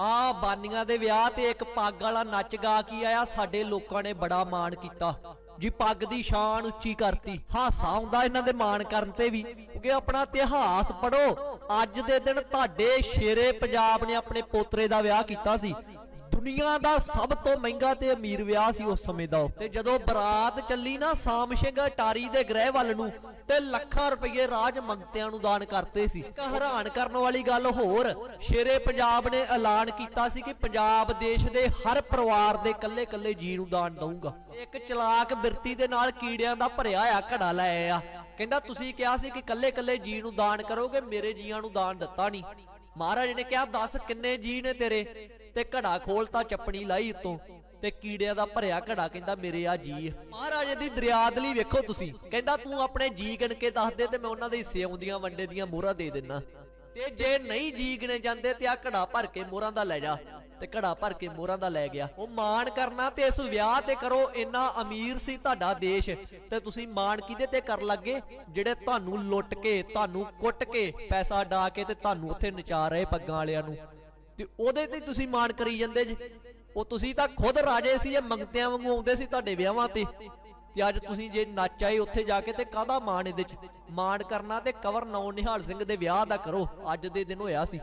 ਆ ਬਾਨੀਆਂ ਦੇ ਵਿਆਹ ਤੇ ਇੱਕ ਪੱਗ ਵਾਲਾ ਨੱਚ ਗਾ ਕੇ ਆਇਆ, ਸਾਡੇ ਲੋਕਾਂ ਨੇ ਬੜਾ ਮਾਣ ਕੀਤਾ। ਜੀ, ਪੱਗ ਦੀ ਸ਼ਾਨ ਉੱਚੀ ਕਰਤੀ। ਹਾਸਾ ਆਉਂਦਾ ਇਹਨਾਂ ਦੇ ਮਾਣ ਕਰਨ ਤੇ ਵੀ। ਕਿਉਂਕਿ ਆਪਣਾ ਇਤਿਹਾਸ ਪੜੋ ਅੱਜ ਦੇ ਦਿਨ ਤੁਹਾਡੇ ਸ਼ੇਰੇ ਪੰਜਾਬ ਨੇ ਆਪਣੇ ਪੋਤਰੇ ਦਾ ਵਿਆਹ ਕੀਤਾ ਸੀ। ਦੁਨੀਆ ਦਾ ਸਭ ਤੋਂ ਮਹਿੰਗਾ ਤੇ ਅਮੀਰ ਵਿਆਹ ਸੀ ਉਸ ਸਮੇਂ ਦਾ ਤੇ ਜਦੋਂ ਬਰਾਤ ਚੱਲੀ ਨਾ, ਸਾਮ ਸਿੰਘ ਅਟਾਰੀ ਦੇ ਗ੍ਰਹਿ ਵੱਲ ਨੂੰ ਤੇ ਲੱਖਾਂ ਰੁਪਏ ਰਾਜ ਮੰਗਤਿਆਂ ਨੂੰ ਦਾਨ ਕਰਤੇ ਸੀ। ਇੱਕ ਹੈਰਾਨ ਕਰਨ ਵਾਲੀ ਗੱਲ ਹੋਰ, ਸ਼ੇਰੇ ਪੰਜਾਬ ਨੇ ਐਲਾਨ ਕੀਤਾ ਸੀ ਕਿ ਪੰਜਾਬ ਦੇਸ਼ ਦੇ ਹਰ ਪਰਿਵਾਰ ਦੇ ਕੱਲੇ-ਕੱਲੇ ਜੀ ਨੂੰ ਦਾਨ ਦਊਗਾ। ਇੱਕ ਚਲਾਕ ਬਿਰਤੀ ਦੇ ਨਾਲ ਕੀੜਿਆਂ ਦਾ ਭਰਿਆ ਆ ਘੜਾ ਲੈ ਆ ਕਹਿੰਦਾ, ਤੁਸੀਂ ਕਿਹਾ ਸੀ ਕਿ ਕੱਲੇ-ਕੱਲੇ ਜੀ ਨੂੰ ਦਾਨ ਕਰੋਗੇ, ਮੇਰੇ ਜੀਆਂ ਨੂੰ ਦਾਨ ਦਿੱਤਾ ਨਹੀਂ। ਮਹਾਰਾਜ ਨੇ ਕਿਹਾ, ਦੱਸ ਕਿੰਨੇ ਜੀ ਨੇ ਤੇਰੇ? ਤੇ ਘੜਾ ਖੋਲਤਾ ਚੱਪਣੀ ਲਾਈ ਉਤੋਂ, ਤੇ ਕੀੜਿਆਂ ਦਾ ਭਰਿਆ ਘੜਾ ਕਹਿੰਦਾ, ਮੇਰੇ ਆ ਜੀ। ਆ। ਮਹਾਰਾਜ ਦੀ ਦਰਿਆਦਲੀ ਵੇਖੋ ਤੁਸੀਂ, ਕਹਿੰਦਾ, ਤੂੰ ਆਪਣੇ ਜੀ ਗਿਣ ਕੇ ਦੱਸ ਦੇ ਤੇ ਮੈਂ ਉਹਨਾਂ ਦੇ ਸਿਉਂਦੀਆਂ ਵੰਡੇ ਦੀਆਂ ਮੋਹਰਾਂ ਦੇ ਦਿੰਨਾ। ਤੇ ਜੇ ਨਹੀਂ ਜੀ ਗਿਣੇ ਜਾਂਦੇ ਤੇ ਆ ਘੜਾ ਭਰ ਕੇ ਮੋਹਰਾਂ ਦਾ ਲੈ ਜਾ, ਤੇ ਘੜਾ ਭਰ ਕੇ ਮੋਹਰਾਂ ਦਾ ਲੈ ਗਿਆ। ਉਹ ਮਾਣ ਕਰਨਾ ਤੇ ਇਸ ਵਿਆਹ ਤੇ ਕਰੋ, ਇੰਨਾ ਅਮੀਰ ਸੀ ਤੁਹਾਡਾ ਦੇਸ਼। ਤੇ ਤੁਸੀਂ ਮਾਣ ਕਿਹਦੇ ਤੇ ਕਰ ਲੱਗੇ? ਜਿਹੜੇ ਤੁਹਾਨੂੰ ਲੁੱਟ ਕੇ, ਤੁਹਾਨੂੰ ਕੁੱਟ ਕੇ ਪੈਸਾ ਡਾ ਕੇ ਤੇ ਤੁਹਾਨੂੰ ਉੱਥੇ ਨਚਾ ਰਹੇ ਪੱਗਾਂ ਵਾਲਿਆਂ ਨੂੰ। ਤੇ ਉਹਦੇ ਤੇ ਤੁਸੀਂ ਮਾਣ ਕਰੀ ਜਾਂਦੇ ਜੀ। ਉਹ ਤੁਸੀਂ ਤਾਂ ਖੁਦ ਰਾਜੇ ਸੀ, ਇਹ ਮੰਗਤਿਆਂ ਵਾਂਗੂ ਆਉਂਦੇ ਸੀ ਤੁਹਾਡੇ ਵਿਆਹਾਂ ਤੇ। ਤੇ ਅੱਜ ਤੁਸੀਂ ਜੇ ਨੱਚ ਆਏ ਉੱਥੇ ਜਾ ਕੇ ਤੇ ਕਾਹਦਾ ਮਾਣ ਇਹਦੇ ਚ? ਮਾਣ ਕਰਨਾ ਤੇ ਕਵਰ ਨੌ ਨਿਹਾਲ ਸਿੰਘ ਦੇ ਵਿਆਹ ਦਾ ਕਰੋ, ਅੱਜ ਦੇ ਦਿਨ ਹੋਇਆ ਸੀ।